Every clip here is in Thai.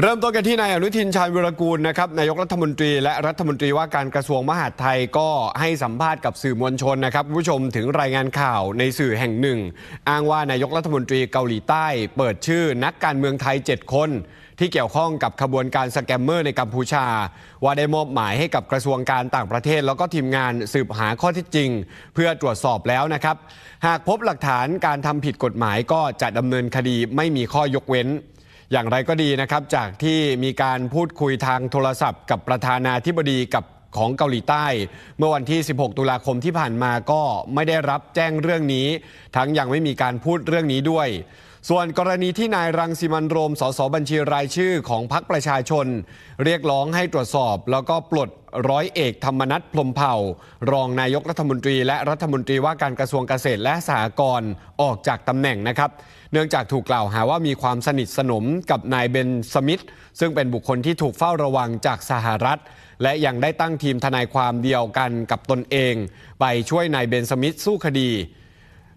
เริ่มต้นกันที่นายอนุทินชาญวิรกูลนะครับนายกรัฐมนตรีและรัฐมนตรีว่าการกระทรวงมหาดไทยก็ให้สัมภาษณ์กับสื่อมวลชนนะครับผู้ชมถึงรายงานข่าวในสื่อแห่งหนึ่ง อ้างว่านายกรัฐมนตรีเกาหลีใต้ เปิดชื่อนักการเมืองไทย 7 คน ที่เกี่ยวข้องกับขบวนการสแกมเมอร์ในกัมพูชา ว่าได้มอบหมายให้กับกระทรวงการต่างประเทศ แล้วก็ทีมงานสืบหาข้อเท็จจริง เพื่อตรวจสอบแล้วนะครับหากพบหลักฐานการทำผิดกฎหมายก็จะดำเนินคดีไม่มีข้อยกเว้น อย่างไรก็ดีนะครับ จากที่มีการพูดคุยทางโทรศัพท์ กับประธานาธิบดีกับของเกาหลีใต้ เมื่อวันที่ 16 ตุลาคมที่ผ่านมาก็ไม่ได้รับแจ้งเรื่องนี้ ทั้งยังไม่มีการพูดเรื่องนี้ด้วย ส่วนกรณีที่นายรังสิมันโรม สสบัญชีรายชื่อของพรรคประชาชน เรียกร้องให้ตรวจสอบ แล้วก็ปลดร้อยเอกธรรมนัฐพรมเผ่า รองนายกรัฐมนตรีและรัฐมนตรีว่าการกระทรวงเกษตรและสหกรณ์ออกจากตำแหน่งนะครับ เนื่องจากถูกกล่าวหาว่ามีความสนิทสนมกับนายเบนสมิธซึ่งเป็นบุคคลที่ถูกเฝ้าระวังจากสหรัฐ และยังได้ตั้งทีมทนายความเดียวกันกับตนเอง ไปช่วยนายเบนสมิธสู้คดี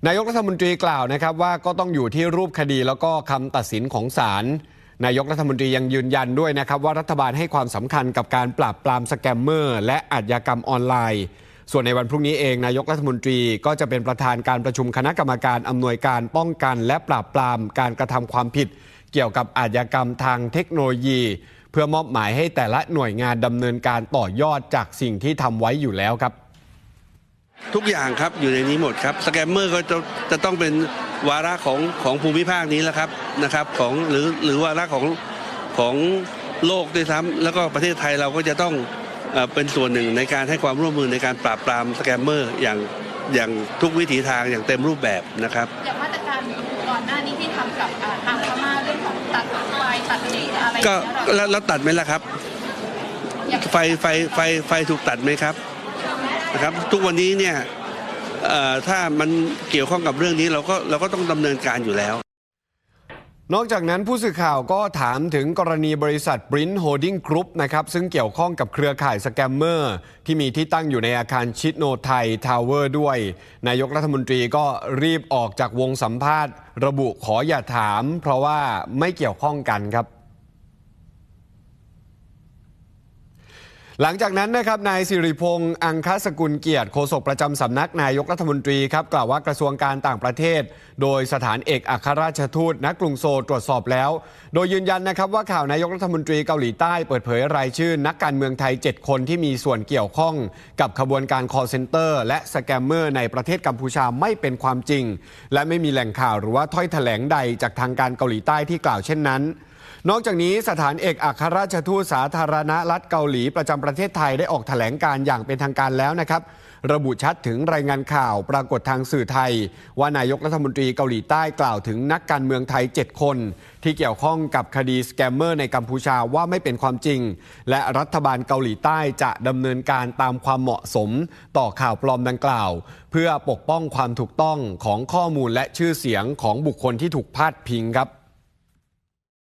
นายกรัฐมนตรีกล่าวนะครับว่าก็ต้องอยู่ที่รูปคดีแล้วก็คำตัดสินของศาลนายกรัฐมนตรียังยืนยันด้วยนะครับว่ารัฐบาลให้ความสำคัญกับการปราบปรามสแกมเมอร์ และอาชญากรรมออนไลน์ ส่วนในวันพรุ่งนี้เอง นายกรัฐมนตรีก็จะเป็นประธานการประชุมคณะกรรมการอำนวยการป้องกัน และปราบปรามการกระทำความผิด เกี่ยวกับอาชญากรรมทางเทคโนโลยี เพื่อมอบหมายให้แต่ละหน่วยงานดำเนินการต่อยอดจากสิ่งที่ทำไว้อยู่แล้วครับ ทุกอย่างครับอยู่ในนี้หมดครับสแกมเมอร์ก็จะจะต้องเป็นวาระของของภูมิภาคนี้แหละครับนะครับของหรือหรือวาระของของโลกด้วยซ้ำแล้วก็ประเทศไทยเราก็จะต้องเอ่อเป็นส่วนหนึ่งในการให้ความร่วมมือในการปราบปรามสแกมเมอร์อย่างอย่างทุกวิถีทางอย่างเต็มรูปแบบนะครับ อย่างมาตรการก่อนหน้านี้ที่ทำกับอ่าทางพม่าเรื่องของตัดไฟตัดเน็ตอะไรอย่างก็เงี้ยเราแล้วแล้วตัดไหมล่ะครับ อยากไฟไฟไฟไฟถูกตัดไหมครับ นะครับทุกวันนี้เนี่ยถ้ามันเกี่ยวข้องกับเรื่องนี้เราก็เราก็ต้องดำเนินการอยู่แล้ว นอกจากนั้นผู้สื่อข่าวก็ถามถึงกรณีบริษัท Print Holding Group นะครับ ซึ่งเกี่ยวข้องกับเครือข่ายสแกมเมอร์ ที่มีที่ตั้งอยู่ในอาคารชิดโนไทยทาวเวอร์ด้วย นายกรัฐมนตรีก็รีบออกจากวงสัมภาษณ์ ระบุขออย่าถาม เพราะว่าไม่เกี่ยวข้องกันครับ หลังจากนั้นนะครับนายสิริพงษ์อังคสกุลเกียรติโฆษกประจำสำนักนายกรัฐมนตรีครับกล่าวว่ากระทรวงการต่างประเทศ โดยสถานเอกอัครราชทูตณกรุงโซลตรวจสอบแล้ว โดยยืนยันนะครับว่าข่าวนายกรัฐมนตรีเกาหลีใต้เปิดเผยรายชื่อ นักการเมืองไทย 7 คนที่มีส่วนเกี่ยวข้อง กับขบวนการ call center และสแกมเมอร์ในประเทศกัมพูชาไม่เป็นความจริง และไม่มีแหล่งข่าวหรือว่าถ้อยแถลงใดจากทางการเกาหลีใต้ที่กล่าวเช่นนั้น นอกจากนี้สถานเอกอัครราชทูตสาธารณรัฐเกาหลีประจำประเทศไทยได้ออกแถลงการอย่างเป็นทางการแล้วนะครับ ระบุชัดถึงรายงานข่าวปรากฏทางสื่อไทย ว่านายกรัฐมนตรีเกาหลีใต้กล่าวถึงนักการเมืองไทย 7 คน ที่เกี่ยวข้องกับคดีสแกมเมอร์ในกัมพูชาว่าไม่เป็นความจริง และรัฐบาลเกาหลีใต้จะดำเนินการตามความเหมาะสม ต่อข่าวปลอมดังกล่าว เพื่อปกป้องความถูกต้องของข้อมูลและชื่อเสียงของบุคคลที่ถูกพาดพิงครับ